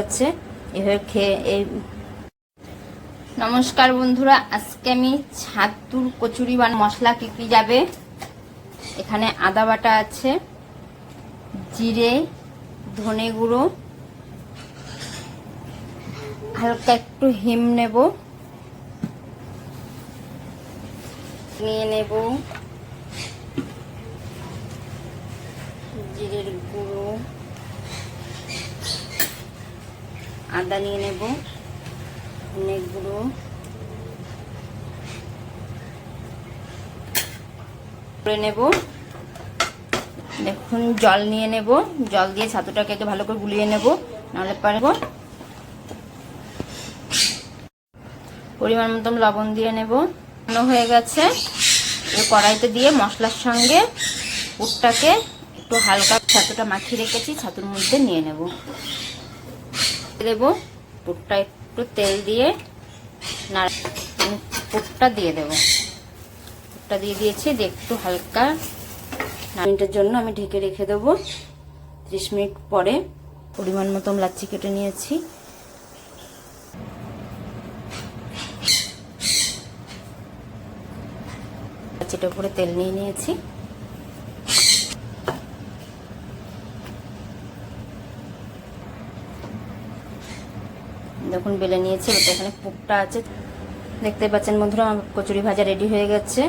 হচ্ছে এভাবে খেয়ে এই নমস্কার বন্ধুরা, আজকে আমি ছাতুর কচুরি বা মশলা কি কি যাবে? এখানে আদা বাটা আছে, জিরে, ধনে গুঁড়ো, হালকা একটু হিম নেব, নিয়ে নেব জিরের গুঁড়ো। আদা নিয়ে নেব গুঁড়ো। করে নেব। দেখুন, জল নিয়ে নেব। জল দিয়ে ছাতুটাকে ভালো করে গুলিয়ে নেব, নাহলে পারব পরিমাণ মতন লবণ দিয়ে নেব। হয়ে গেছে। কড়াইতে দিয়ে মশলার সঙ্গে পুরটাকে একটু হালকা ছাতুটা মাখিয়ে রেখেছি, ছাতুর মধ্যে নিয়ে নেব। দেব। পুরটা একটু তেল দিয়ে না পুরটা দিয়ে দেব। পুরটা দিয়ে দিয়েছি, দিয়ে একটু হালকা মিনিটের জন্য আমি ঢেকে রেখে দেবো। ত্রিশ মিনিট পরে পরিমাণ মতো লাচ্ছি কেটে নিয়েছি। লাচ্ছিটার উপরে তেল নিয়ে নিয়েছি। দেখুন বেলে নিয়েছে ওটা এখানে পুকটা আছে। দেখতে পাচ্ছেন বন্ধুরা, আমার কচুরি ভাজা রেডি হয়ে গেছে।